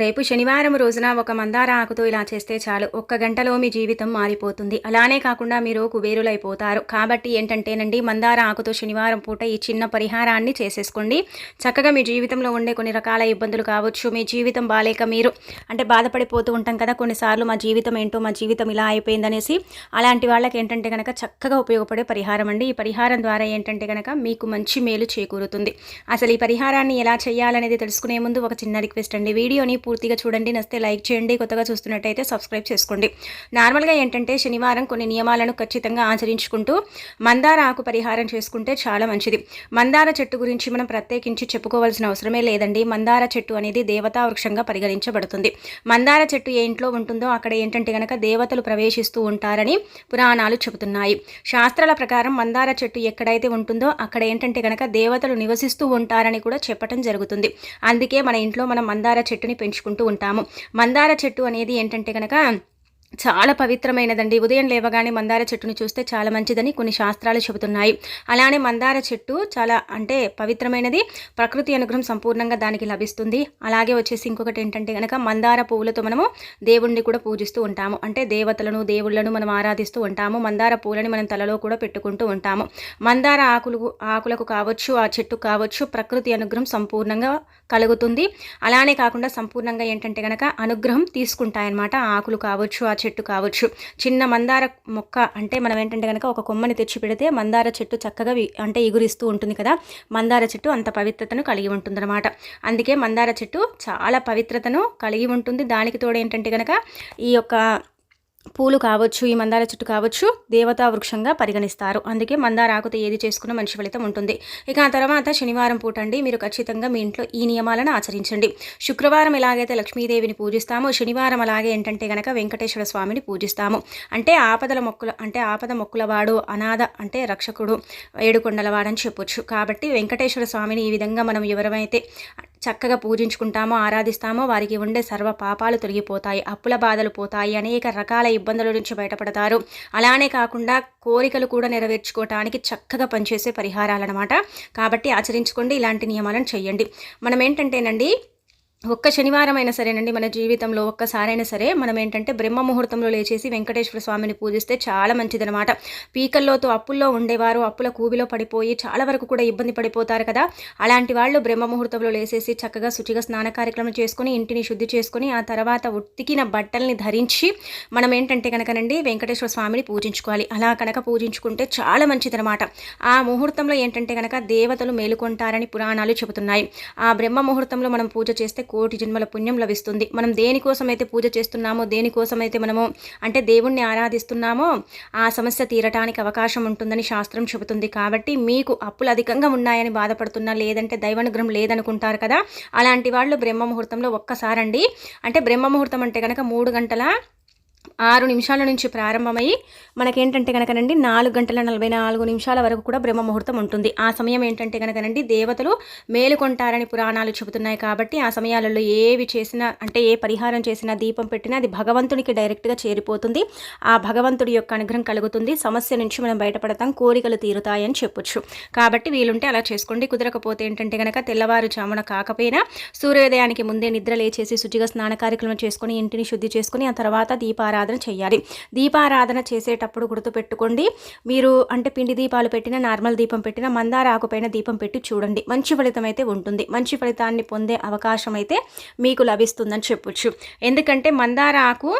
రేపు శనివారం రోజున ఒక మందార ఆకుతో ఇలా చేస్తే చాలు. ఒక్క గంటలో మీ జీవితం మారిపోతుంది. అలానే కాకుండా మీరు కుబేరులైపోతారు. కాబట్టి ఏంటంటేనండి మందార ఆకుతో శనివారం పూట ఈ చిన్న పరిహారాన్ని చేసేసుకోండి. చక్కగా మీ జీవితంలో ఉండే కొన్ని రకాల ఇబ్బందులు కావచ్చు. మీ జీవితం బాలేక మీరు అంటే బాధపడిపోతూ ఉంటాం కదా కొన్నిసార్లు మా జీవితం ఏంటో మా జీవితం ఇలా అయిపోయిందనేసి అలాంటి వాళ్ళకి ఏంటంటే కనుక చక్కగా ఉపయోగపడే పరిహారం అండి. ఈ పరిహారం ద్వారా ఏంటంటే కనుక మీకు మంచి మేలు చేకూరుతుంది. అసలు ఈ పరిహారాన్ని ఎలా చేయాలనేది తెలుసుకునే ముందు ఒక చిన్న రిక్వెస్ట్ అండి. వీడియోని పూర్తిగా చూడండి. నస్తే లైక్ చేయండి. కొత్తగా చూస్తున్నట్టయితే సబ్స్క్రైబ్ చేసుకోండి. నార్మల్గా ఏంటంటే శనివారం కొన్ని నియమాలను ఖచ్చితంగా ఆచరించుకుంటూ మందార ఆకు పరిహారం చేసుకుంటే చాలా మంచిది. మందార చెట్టు గురించి మనం ప్రత్యేకించి చెప్పుకోవాల్సిన అవసరమే లేదండి. మందార చెట్టు అనేది దేవతా వృక్షంగా పరిగణించబడుతుంది. మందార చెట్టు ఏ ఇంట్లో ఉంటుందో అక్కడ ఏంటంటే కనుక దేవతలు ప్రవేశిస్తూ ఉంటారని పురాణాలు చెబుతున్నాయి. శాస్త్రాల ప్రకారం మందార చెట్టు ఎక్కడైతే ఉంటుందో అక్కడ ఏంటంటే కనుక దేవతలు నివసిస్తూ ఉంటారని కూడా చెప్పటం జరుగుతుంది. అందుకే మన ఇంట్లో మనం మందార చెట్టుని పెంచు పెంచుకుంటూ ఉంటాము. మందార చెట్టు అనేది ఏంటంటే కనుక చాలా పవిత్రమైనదండి. ఉదయం లేవగానే మందార చెట్టును చూస్తే చాలా మంచిదని కొన్ని శాస్త్రాలు చెబుతున్నాయి. అలానే మందార చెట్టు చాలా అంటే పవిత్రమైనది. ప్రకృతి అనుగ్రహం సంపూర్ణంగా దానికి లభిస్తుంది. అలాగే వచ్చేసి ఇంకొకటి ఏంటంటే కనుక మందార పువ్వులతో మనము దేవుణ్ణి కూడా పూజిస్తూ ఉంటాము. అంటే దేవతలను దేవుళ్ళను మనం ఆరాధిస్తూ ఉంటాము. మందార పూలని మనం తలలో కూడా పెట్టుకుంటూ ఉంటాము. మందార ఆకులు ఆకులకు కావచ్చు ఆ చెట్టు కావచ్చు ప్రకృతి అనుగ్రహం సంపూర్ణంగా కలుగుతుంది. అలానే కాకుండా సంపూర్ణంగా ఏంటంటే కనుక అనుగ్రహం తీసుకుంటాయన్నమాట. ఆకులు కావచ్చు ఆ చెట్టు కావచ్చు. చిన్న మందార మొక్క అంటే మనం ఏంటంటే కనుక ఒక కొమ్మని తెచ్చి పెడితే మందార చెట్టు చక్కగా అంటే ఎగురిస్తూ ఉంటుంది కదా. మందార చెట్టు అంత పవిత్రతను కలిగి ఉంటుందన్నమాట. అందుకే మందార చెట్టు చాలా పవిత్రతను కలిగి ఉంటుంది. దానికి తోడు ఏంటంటే కనుక ఈ యొక్క పూలు కావచ్చు ఈ మందార చెట్టు కావచ్చు దేవతా వృక్షంగా పరిగణిస్తారు. అందుకే మందార ఆకుతో ఏది చేసుకున్న మంచి ఫలితం ఉంటుంది. ఇక ఆ తర్వాత శనివారం పూట అండి మీరు ఖచ్చితంగా మీ ఇంట్లో ఈ నియమాలను ఆచరించండి. శుక్రవారం ఎలాగైతే లక్ష్మీదేవిని పూజిస్తామో శనివారం అలాగే ఏంటంటే గనక వెంకటేశ్వర స్వామిని పూజిస్తాము. అంటే ఆపదల మొక్కలు అంటే ఆపద మొక్కులవాడు అనాథ అంటే రక్షకుడు ఏడుకొండలవాడని చెప్పొచ్చు. కాబట్టి వెంకటేశ్వర స్వామిని ఈ విధంగా మనం ఎవరైతే చక్కగా పూజించుకుంటామో ఆరాధిస్తామో వారికి ఉండే సర్వ పాపాలు తొలగిపోతాయి అప్పుల బాధలు పోతాయి అనేక రకాల ఇబ్బందుల నుంచి బయటపడతారు. అలానే కాకుండా కోరికలు కూడా నెరవేర్చుకోవటానికి చక్కగా పనిచేసే పరిహారాలన్నమాట కాబట్టి ఆచరించుకోండి ఇలాంటి నియమాలను చేయండి. మనం ఏంటంటేనండి ఒక్క శనివారం అయినా సరేనండి మన జీవితంలో ఒక్కసారైనా సరే మనం ఏంటంటే బ్రహ్మ ముహూర్తంలో లేచేసి వెంకటేశ్వర స్వామిని పూజిస్తే చాలా మంచిదనమాట పీకల్లోతో అప్పుల్లో ఉండేవారు అప్పుల కూవిలో పడిపోయి చాలా వరకు కూడా ఇబ్బంది పడిపోతారు కదా. అలాంటి వాళ్ళు బ్రహ్మ ముహూర్తంలో లేచేసి చక్కగా శుచిగా స్నాన కార్యక్రమం చేసుకుని ఇంటిని శుద్ధి చేసుకుని ఆ తర్వాత ఉత్తికిన బట్టల్ని ధరించి మనం ఏంటంటే కనుకనండి వెంకటేశ్వర స్వామిని పూజించుకోవాలి. అలా కనుక పూజించుకుంటే చాలా మంచిదనమాట ఆ ముహూర్తంలో ఏంటంటే కనుక దేవతలు మేలుకొంటారని పురాణాలు చెబుతున్నాయి. ఆ బ్రహ్మ ముహూర్తంలో మనం పూజ చేస్తే కోటి జన్మల పుణ్యం లభిస్తుంది. మనం దేనికోసమైతే పూజ చేస్తున్నామో దేనికోసమైతే మనము అంటే దేవుణ్ణి ఆరాధిస్తున్నామో ఆ సమస్య తీరటానికి అవకాశం ఉంటుందని శాస్త్రం చెబుతుంది. కాబట్టి మీకు అప్పులు అధికంగా ఉన్నాయని బాధపడుతున్నా లేదంటే దైవానుగ్రహం లేదనుకుంటారు కదా. అలాంటి వాళ్ళు బ్రహ్మ ముహూర్తంలో ఒక్కసారండి. అంటే బ్రహ్మ ముహూర్తం అంటే కనుక మూడు గంటల? ఆరు నిమిషాల నుంచి ప్రారంభమై మనకేంటంటే కనుకనండి నాలుగు గంటల నలభై నాలుగు నిమిషాల వరకు కూడా బ్రహ్మ ముహూర్తం ఉంటుంది. ఆ సమయం ఏంటంటే కనుకనండి దేవతలు మేలుకొంటారని పురాణాలు చెబుతున్నాయి కాబట్టి ఆ సమయాలలో ఏవి చేసినా అంటే ఏ పరిహారం చేసినా దీపం పెట్టినా అది భగవంతునికి డైరెక్ట్గా చేరిపోతుంది. ఆ భగవంతుడి యొక్క అనుగ్రహం కలుగుతుంది. సమస్య నుంచి మనం బయటపడతాం కోరికలు తీరుతాయని చెప్పొచ్చు. కాబట్టి వీలుంటే అలా చేసుకోండి. కుదరకపోతే ఏంటంటే కనుక తెల్లవారుజామున కాకపోయినా సూర్యోదయానికి ముందే నిద్ర లేచేసి శుచిగా స్నాన కార్యక్రమం చేసుకుని ఇంటిని శుద్ధి చేసుకుని ఆ తర్వాత దీపారాధన దీపారాధన చేయాలి. దీపారాధన చేసేటప్పుడు గుర్తుపెట్టుకోండి మీరు అంటే పిండి దీపాలు పెట్టిన నార్మల్ దీపం పెట్టిన మందార ఆకుపైన దీపం పెట్టి చూడండి. మంచి ఫలితం అయితే ఉంటుంది. మంచి ఫలితాన్ని పొందే అవకాశం అయితే మీకు లభిస్తుందని చెప్పొచ్చు. ఎందుకంటే మందార ఆకు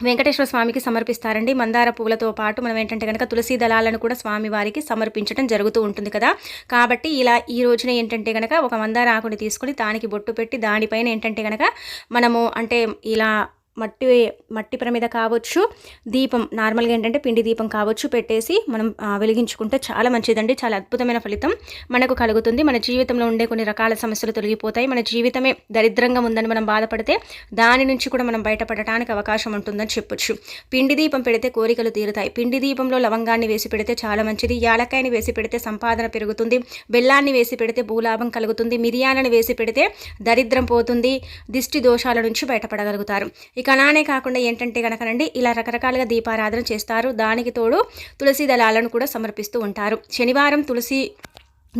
వెంకటేశ్వర స్వామికి సమర్పిస్తారండి. మందార పువ్వులతో పాటు మనం ఏంటంటే కనుక తులసి దళాలను కూడా స్వామి వారికి సమర్పించడం జరుగుతూ ఉంటుంది కదా. కాబట్టి ఇలా ఈ రోజున ఏంటంటే కనుక ఒక మందార ఆకుని తీసుకొని దానికి బొట్టు పెట్టి దానిపైన ఏంటంటే కనుక మనము అంటే ఇలా మట్టి మట్టి ప్రమిద కావచ్చు దీపం నార్మల్గా ఏంటంటే పిండి దీపం కావచ్చు పెట్టేసి మనం వెలిగించుకుంటే చాలా మంచిదండి. చాలా అద్భుతమైన ఫలితం మనకు కలుగుతుంది. మన జీవితంలో ఉండే కొన్ని రకాల సమస్యలు తొలగిపోతాయి. మన జీవితమే దరిద్రంగా ఉందని మనం బాధపడితే దాని నుంచి కూడా మనం బయటపడటానికి అవకాశం ఉంటుందని చెప్పొచ్చు. పిండి దీపం పెడితే కోరికలు తీరుతాయి. పిండి దీపంలో లవంగాన్ని వేసి పెడితే చాలా మంచిది. యాలకాయని వేసి పెడితే సంపాదన పెరుగుతుంది. బెల్లాన్ని వేసి పెడితే భూలాభం కలుగుతుంది. మిరియాలను వేసి పెడితే దరిద్రం పోతుంది. దిష్టి దోషాల నుంచి బయటపడగలుగుతారు. ఇక ఇక కాకుండా ఏంటంటే కనుకనండి ఇలా రకరకాలుగా దీపారాధన చేస్తారు. దానికి తోడు తులసి దళాలను కూడా సమర్పిస్తూ ఉంటారు. శనివారం తులసి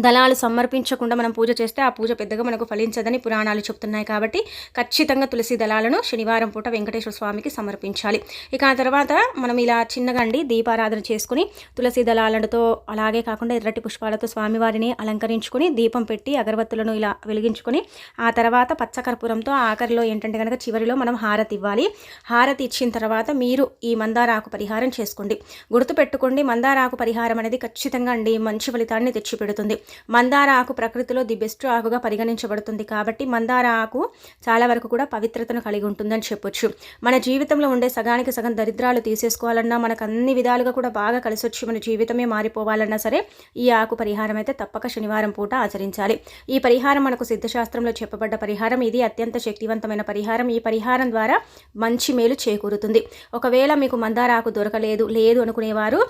దళాలు సమర్పించకుండా మనం పూజ చేస్తే ఆ పూజ పెద్దగా మనకు ఫలించదని పురాణాలు చెప్తున్నాయి కాబట్టి ఖచ్చితంగా తులసి దళాలను శనివారం పూట వెంకటేశ్వర స్వామికి సమర్పించాలి. ఇక ఆ తర్వాత మనం ఇలా చిన్నగా అండి దీపారాధన చేసుకుని తులసి దళాలతో అలాగే కాకుండా ఎర్రటి పుష్పాలతో స్వామివారిని అలంకరించుకొని దీపం పెట్టి అగరబత్తులను ఇలా వెలిగించుకొని ఆ తర్వాత పచ్చకర్పూరంతో ఆఖరిలో ఏంటంటే కనుక చివరిలో మనం హారతి ఇవ్వాలి. హారతి ఇచ్చిన తర్వాత మీరు ఈ మందారాకు పరిహారం చేసుకోండి. గుర్తుపెట్టుకోండి మందారాకు పరిహారం అనేది ఖచ్చితంగా అండి మంచి ఫలితాన్ని తెచ్చిపెడుతుంది. మందార ఆకు ప్రకృతిలో ది బెస్ట్ ఆకుగా పరిగణించబడుతుంది కాబట్టి మందార ఆకు చాలా వరకు కూడా పవిత్రతను కలిగి ఉంటుందని చెప్పొచ్చు. మన జీవితంలో ఉండే సగానికి సగం దరిద్రాలు తీసేసుకోవాలన్నా మనకు అన్ని విధాలుగా కూడా బాగా కలిసి వచ్చి మన జీవితమే మారిపోవాలన్నా సరే ఈ ఆకు పరిహారం అయితే తప్పక శనివారం పూట ఆచరించాలి. ఈ పరిహారం మనకు సిద్ధశాస్త్రంలో చెప్పబడ్డ పరిహారం. ఇది అత్యంత శక్తివంతమైన పరిహారం. ఈ పరిహారం ద్వారా మంచి మేలు చేకూరుతుంది. ఒకవేళ మీకు మందార ఆకు దొరకలేదు లేదు అనుకునేవారు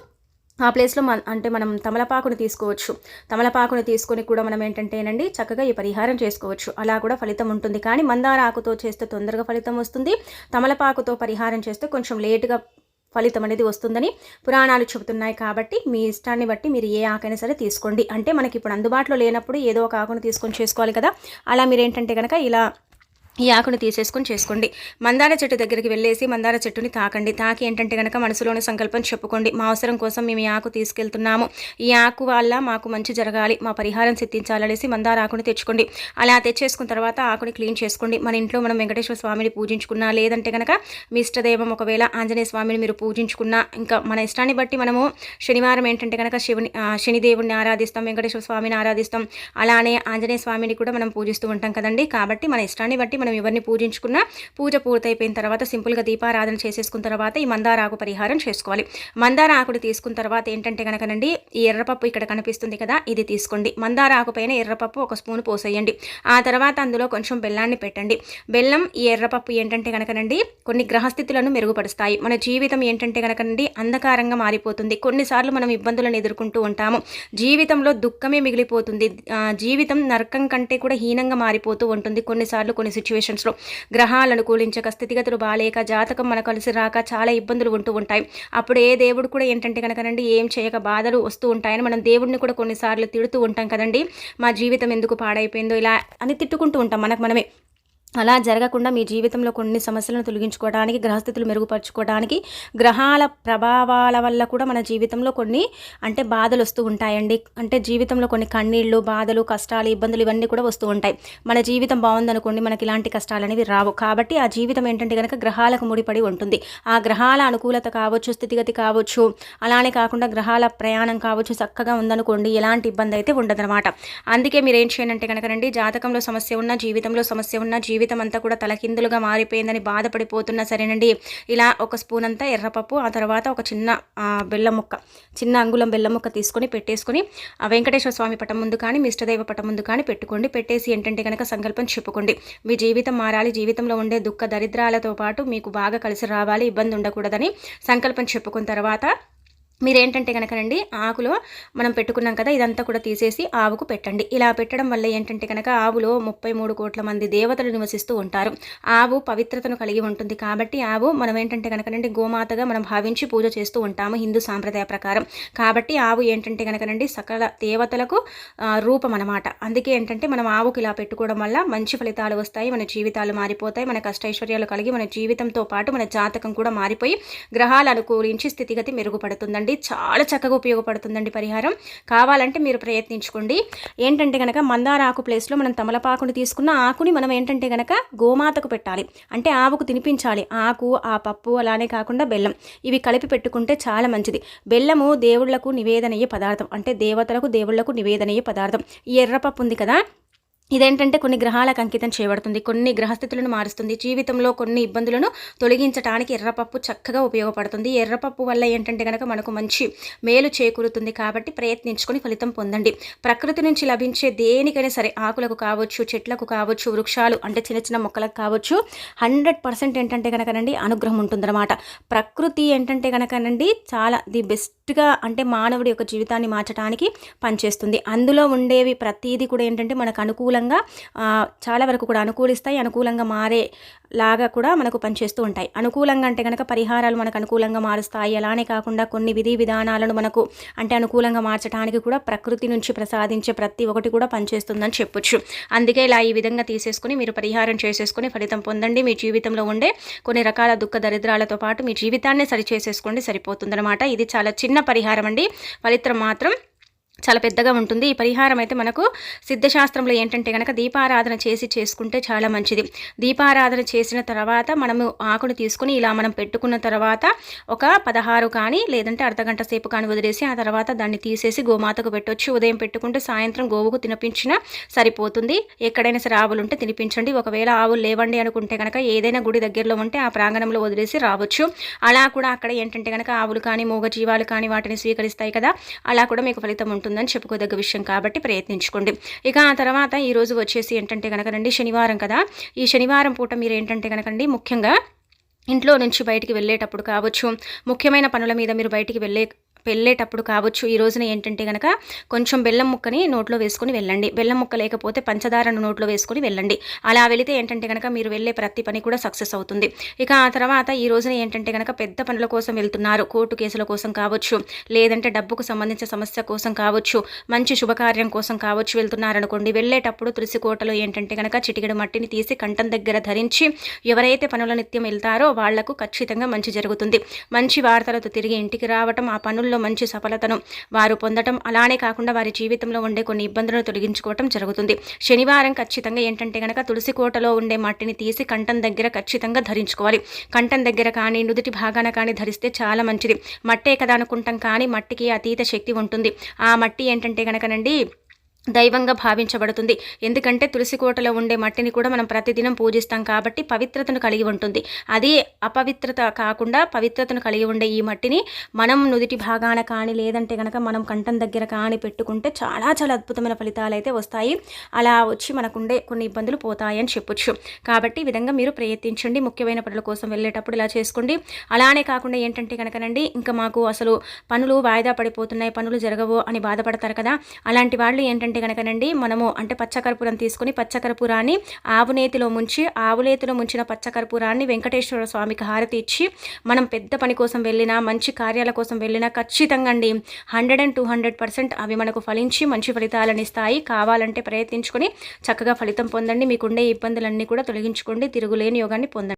ఆ ప్లేస్లో మన అంటే మనం తమలపాకుని తీసుకోవచ్చు. తమలపాకుని తీసుకొని కూడా మనం ఏంటంటేనండి చక్కగా ఈ పరిహారం చేసుకోవచ్చు. అలా కూడా ఫలితం ఉంటుంది. కానీ మందార ఆకుతో చేస్తే తొందరగా ఫలితం వస్తుంది. తమలపాకుతో పరిహారం చేస్తే కొంచెం లేటుగా ఫలితం అనేది వస్తుందని పురాణాలు చెబుతున్నాయి కాబట్టి మీ ఇష్టాన్ని బట్టి మీరు ఏ ఆకైనా సరే తీసుకోండి. అంటే మనకి ఇప్పుడు అందుబాటులో లేనప్పుడు ఏదో ఒక ఆకును తీసుకొని చేసుకోవాలి కదా. అలా మీరు ఏంటంటే కనుక ఇలా ఈ ఆకును తీసేసుకొని చేసుకోండి. మందార చెట్టు దగ్గరికి వెళ్ళేసి మందార చెట్టుని తాకండి. తాకి ఏంటంటే కనుక మనసులోని సంకల్పం చెప్పుకోండి. మా అవసరం కోసం మేము ఈ ఆకు తీసుకెళ్తున్నాము. ఈ ఆకు వల్ల మాకు మంచి జరగాలి. మా పరిహారం సిద్ధించాలనేసి మందార ఆకుని తెచ్చుకోండి. అలా తెచ్చేసుకున్న తర్వాత ఆకుని క్లీన్ చేసుకోండి. మన ఇంట్లో మనం వెంకటేశ్వర స్వామిని పూజించుకున్నా లేదంటే కనుక మీ ఇష్టదైవం ఒకవేళ ఆంజనేయ స్వామిని మీరు పూజించుకున్నా ఇంకా మన ఇష్టాన్ని బట్టి మనము శనివారం ఏంటంటే కనుక శివుని శనిదేవుడిని ఆరాధిస్తాం వెంకటేశ్వర స్వామిని ఆరాధిస్తాం. అలానే ఆంజనేయ స్వామిని కూడా మనం పూజిస్తూ ఉంటాం కదండి. కాబట్టి మన ఇష్టాన్ని బట్టి మనం ఎవరిని పూజించుకున్నా పూజ పూర్తయిపోయిన తర్వాత సింపుల్గా దీపారాధన చేసేసుకున్న తర్వాత ఈ మందార ఆకు పరిహారం చేసుకోవాలి. మందార ఆకుడు తీసుకున్న తర్వాత ఏంటంటే కనుకనండి ఈ ఎర్రపప్పు ఇక్కడ కనిపిస్తుంది కదా ఇది తీసుకోండి. మందార ఆకు పైన ఎర్రపప్పు ఒక స్పూన్ పోసేయండి. ఆ తర్వాత అందులో కొంచెం బెల్లాన్ని పెట్టండి. బెల్లం ఈ ఎర్రపప్పు ఏంటంటే కనుకనండి కొన్ని గ్రహస్థితులను మెరుగుపరుస్తాయి. మన జీవితం ఏంటంటే కనుకనండి అంధకారంగా మారిపోతుంది. కొన్నిసార్లు మనం ఇబ్బందులను ఎదుర్కొంటూ ఉంటాము. జీవితంలో దుఃఖమే మిగిలిపోతుంది. జీవితం నరకం కంటే కూడా హీనంగా మారిపోతూ ఉంటుంది. కొన్నిసార్లు కొన్ని సిచ్యువేషన్ సిచ్యువేషన్స్లో గ్రహాలు అనుకూలించక స్థితిగతులు బాలేక జాతకం మన కలిసి రాక చాలా ఇబ్బందులు ఉంటూ ఉంటాయి. అప్పుడు ఏ దేవుడు కూడా ఏంటంటే కనుకనండి ఏం చేయక బాధలు వస్తూ ఉంటాయని మనం దేవుడిని కూడా కొన్నిసార్లు తిడుతూ ఉంటాం కదండి. మా జీవితం ఎందుకు పాడైపోయిందో ఇలా అని తిట్టుకుంటూ ఉంటాం. మనకు మనమే అలా జరగకుండా మీ జీవితంలో కొన్ని సమస్యలను తొలగించుకోవడానికి గ్రహస్థితులు మెరుగుపరచుకోవడానికి గ్రహాల ప్రభావాల వల్ల కూడా మన జీవితంలో కొన్ని అంటే బాధలు వస్తూ ఉంటాయండి. అంటే జీవితంలో కొన్ని కన్నీళ్ళు బాధలు కష్టాలు ఇబ్బందులు ఇవన్నీ కూడా వస్తూ ఉంటాయి. మన జీవితం బాగుందనుకోండి మనకి ఇలాంటి కష్టాలు అనేవి రావు. కాబట్టి ఆ జీవితం ఏంటంటే కనుక గ్రహాలకు ముడిపడి ఉంటుంది. ఆ గ్రహాల అనుకూలత కావచ్చు స్థితిగతి కావచ్చు అలానే కాకుండా గ్రహాల ప్రయాణం కావచ్చు చక్కగా ఉందనుకోండి ఎలాంటి ఇబ్బంది అయితే ఉండదనమాట అందుకే మీరు ఏం చేయనంటే కనుక రండి జాతకంలో సమస్య ఉన్న జీవితంలో సమస్య ఉన్న జీవితం జీవితం అంతా కూడా తలకిందులుగా మారిపోయిందని బాధపడిపోతున్నా సరేనండి. ఇలా ఒక స్పూన్ అంతా ఎర్రపప్పు ఆ తర్వాత ఒక చిన్న బెల్లం ముక్క చిన్న అంగుళం బెల్లం ముక్క తీసుకొని పెట్టేసుకొని ఆ వెంకటేశ్వర స్వామి పటం ముందు కానీ మిష్టదైవ పటం ముందు కానీ పెట్టుకోండి. పెట్టేసి ఏంటంటే కనుక సంకల్పం చెప్పుకోండి. మీ జీవితం మారాలి జీవితంలో ఉండే దుఃఖ దరిద్రాలతో పాటు మీకు బాగా కలిసి రావాలి ఇబ్బంది ఉండకూడదని సంకల్పం చెప్పుకున్న తర్వాత మీరేంటంటే కనుకనండి ఆకులో మనం పెట్టుకున్నాం కదా ఇదంతా కూడా తీసేసి ఆవుకు పెట్టండి. ఇలా పెట్టడం వల్ల ఏంటంటే కనుక ఆవులో ముప్పై మూడు కోట్ల మంది దేవతలు నివసిస్తూ ఉంటారు. ఆవు పవిత్రతను కలిగి ఉంటుంది కాబట్టి ఆవు మనం ఏంటంటే కనుకనండి గోమాతగా మనం భావించి పూజ చేస్తూ ఉంటాము హిందూ సాంప్రదాయ ప్రకారం. కాబట్టి ఆవు ఏంటంటే కనుకనండి సకల దేవతలకు రూపం అనమాట అందుకే ఏంటంటే మనం ఆవుకి ఇలా పెట్టుకోవడం వల్ల మంచి ఫలితాలు వస్తాయి మన జీవితాలు మారిపోతాయి మన కష్టైశ్వర్యాలు కలిగి మన జీవితంతో పాటు మన జాతకం కూడా మారిపోయి గ్రహాలు అనుకూలించి స్థితిగతి మెరుగుపడుతుందండి. చేసుకోండి చాలా చక్కగా ఉపయోగపడుతుందండి పరిహారం. కావాలంటే మీరు ప్రయత్నించుకోండి. ఏంటంటే కనుక మందార ఆకు ప్లేస్లో మనం తమలపాకుని తీసుకున్న ఆకుని మనం ఏంటంటే కనుక గోమాతకు పెట్టాలి. అంటే ఆవుకు తినిపించాలి. ఆకు ఆ పప్పు అలానే కాకుండా బెల్లం. ఇవి కలిపి పెట్టుకుంటే చాలా మంచిది. బెల్లము దేవుళ్ళకు నివేదనయ్యే పదార్థం. అంటే దేవతలకు దేవుళ్ళకు నివేదనయ్యే పదార్థం. ఈ ఎర్రపప్పు ఉంది కదా ఇదేంటంటే కొన్ని గ్రహాలకు అంకితం చేయబడుతుంది కొన్ని గ్రహస్థితులను మారుస్తుంది. జీవితంలో కొన్ని ఇబ్బందులను తొలగించడానికి ఎర్రపప్పు చక్కగా ఉపయోగపడుతుంది. ఎర్రపప్పు వల్ల ఏంటంటే కనుక మనకు మంచి మేలు చేకూరుతుంది కాబట్టి ప్రయత్నించుకొని ఫలితం పొందండి. ప్రకృతి నుంచి లభించే దేనికైనా సరే ఆకులకు కావచ్చు చెట్లకు కావచ్చు వృక్షాలు అంటే చిన్న చిన్న మొక్కలకు కావచ్చు హండ్రెడ్ పర్సెంట్ ఏంటంటే కనుకనండి అనుగ్రహం ఉంటుందన్నమాట. ప్రకృతి ఏంటంటే కనుకనండి చాలా ది బెస్ట్గా అంటే మానవుడి యొక్క జీవితాన్ని మార్చడానికి పనిచేస్తుంది. అందులో ఉండేవి ప్రతీది కూడా ఏంటంటే మనకు అనుకూల అనుకూలంగా చాలా వరకు కూడా అనుకూలిస్తాయి అనుకూలంగా మారే లాగా కూడా మనకు పనిచేస్తూ ఉంటాయి. అనుకూలంగా అంటే కనుక పరిహారాలు మనకు అనుకూలంగా మారుస్తాయి. అలానే కాకుండా కొన్ని విధి విధానాలను మనకు అంటే అనుకూలంగా మార్చడానికి కూడా ప్రకృతి నుంచి ప్రసాదించే ప్రతి ఒక్కటి కూడా పనిచేస్తుందని చెప్పొచ్చు. అందుకే ఇలా ఈ విధంగా తీసేసుకుని మీరు పరిహారం చేసేసుకుని ఫలితం పొందండి. మీ జీవితంలో ఉండే కొన్ని రకాల దుఃఖ దరిద్రాలతో పాటు మీ జీవితాన్ని సరి చేసేసుకోండి సరిపోతుందన్నమాట. ఇది చాలా చిన్న పరిహారం అండి. ఫలితం మాత్రం చాలా పెద్దగా ఉంటుంది. ఈ పరిహారం అయితే మనకు సిద్ధశాస్త్రంలో ఏంటంటే కనుక దీపారాధన చేసి చేసుకుంటే చాలా మంచిది. దీపారాధన చేసిన తర్వాత మనము ఆకును తీసుకుని ఇలా మనం పెట్టుకున్న తర్వాత ఒక పదహారు కానీ లేదంటే అర్ధగంట సేపు కానీ వదిలేసి ఆ తర్వాత దాన్ని తీసేసి గోమాతకు పెట్టొచ్చు. ఉదయం పెట్టుకుంటే సాయంత్రం గోవుకు తినిపించినా సరిపోతుంది. ఎక్కడైనా సరే ఆవులు ఉంటే తినిపించండి. ఒకవేళ ఆవులు లేవండి అనుకుంటే కనుక ఏదైనా గుడి దగ్గరలో ఉంటే ఆ ప్రాంగణంలో వదిలేసి రావచ్చు. అలా కూడా అక్కడ ఏంటంటే కనుక ఆవులు కానీ మూగజీవాలు కానీ వాటిని స్వీకరిస్తాయి కదా. అలా కూడా మీకు ఫలితం ఉంటుంది. ఉంటుందని చెప్పుకోదగ్గ విషయం కాబట్టి ప్రయత్నించుకోండి. ఇక ఆ తర్వాత ఈరోజు వచ్చేసి ఏంటంటే కనుకనండి శనివారం కదా. ఈ శనివారం పూట మీరు ఏంటంటే కనుకండి ముఖ్యంగా ఇంట్లో నుంచి బయటికి వెళ్ళేటప్పుడు కావచ్చు ముఖ్యమైన పనుల మీద మీరు బయటికి వెళ్ళే వెళ్ళేటప్పుడు కావచ్చు ఈ రోజున ఏంటంటే కనుక కొంచెం బెల్లం ముక్కని నోట్లో వేసుకుని వెళ్ళండి. బెల్లం ముక్క లేకపోతే పంచదారను నోట్లో వేసుకుని వెళ్ళండి. అలా వెళితే ఏంటంటే కనుక మీరు వెళ్ళే ప్రతి పని కూడా సక్సెస్ అవుతుంది. ఇక ఆ తర్వాత ఈ రోజున ఏంటంటే కనుక పెద్ద పనుల కోసం వెళ్తున్నారు. కోర్టు కేసుల కోసం కావచ్చు లేదంటే డబ్బుకు సంబంధించిన సమస్య కోసం కావచ్చు మంచి శుభకార్యం కోసం కావచ్చు వెళ్తున్నారనుకోండి. వెళ్ళేటప్పుడు తులసికోటలో ఏంటంటే కనుక చిటికెడు మట్టిని తీసి కంఠం దగ్గర ధరించి ఎవరైతే పనుల నిత్యం వెళ్తారో వాళ్ళకు ఖచ్చితంగా మంచి జరుగుతుంది. మంచి వార్తలతో తిరిగి ఇంటికి రావటం ఆ పనుల్లో మంచి సఫలతను వారు పొందటం అలానే కాకుండా వారి జీవితంలో ఉండే కొన్ని ఇబ్బందులను తొలగించుకోవటం జరుగుతుంది. శనివారం ఖచ్చితంగా ఏంటంటే కనుక తులసి కోటలో ఉండే మట్టిని తీసి కంఠం దగ్గర ఖచ్చితంగా ధరించుకోవాలి. కంఠం దగ్గర కానీ నుదుటి భాగాన కానీ ధరిస్తే చాలా మంచిది. మట్టే కదా అనుకుంటాం కానీ మట్టికి అతీత శక్తి ఉంటుంది. ఆ మట్టి ఏంటంటే కనుకనండి దైవంగా భావించబడుతుంది. ఎందుకంటే తులసి కోటలో ఉండే మట్టిని కూడా మనం ప్రతిదినం పూజిస్తాం కాబట్టి పవిత్రతను కలిగి ఉంటుంది. అది అపవిత్రత కాకుండా పవిత్రతను కలిగి ఉండే ఈ మట్టిని మనం నుదిటి భాగాన కానీ లేదంటే కనుక మనం కంఠం దగ్గర కానీ పెట్టుకుంటే చాలా చాలా అద్భుతమైన ఫలితాలు అయితే వస్తాయి. అలా వచ్చి మనకుండే కొన్ని ఇబ్బందులు పోతాయని చెప్పొచ్చు. కాబట్టి ఈ విధంగా మీరు ప్రయత్నించండి. ముఖ్యమైన పనుల కోసం వెళ్ళేటప్పుడు ఇలా చేసుకోండి. అలానే కాకుండా ఏంటంటే కనుకనండి ఇంకా మాకు అసలు పనులు వాయిదా పడిపోతున్నాయి పనులు జరగవు అని బాధపడతారు కదా. అలాంటి వాళ్ళు ఏంటంటే ఏంటంటే కనుకనండి మనము అంటే పచ్చకర్పూరం తీసుకుని పచ్చకర్పూరాన్ని ఆవునేతిలో ముంచి ఆవునేతిలో ముంచిన పచ్చకర్పూరాన్ని వెంకటేశ్వర స్వామికి హారతి ఇచ్చి మనం పెద్ద పని కోసం వెళ్ళినా మంచి కార్యాల కోసం వెళ్ళినా ఖచ్చితంగా అండి hundred and two hundred percent అవి మనకు ఫలించి మంచి ఫలితాలను ఇస్తాయి. కావాలంటే ప్రయత్నించుకొని చక్కగా ఫలితం పొందండి. మీకుండే ఇబ్బందులన్నీ కూడా తొలగించుకోండి. తిరుగులేని యోగాన్ని పొందండి.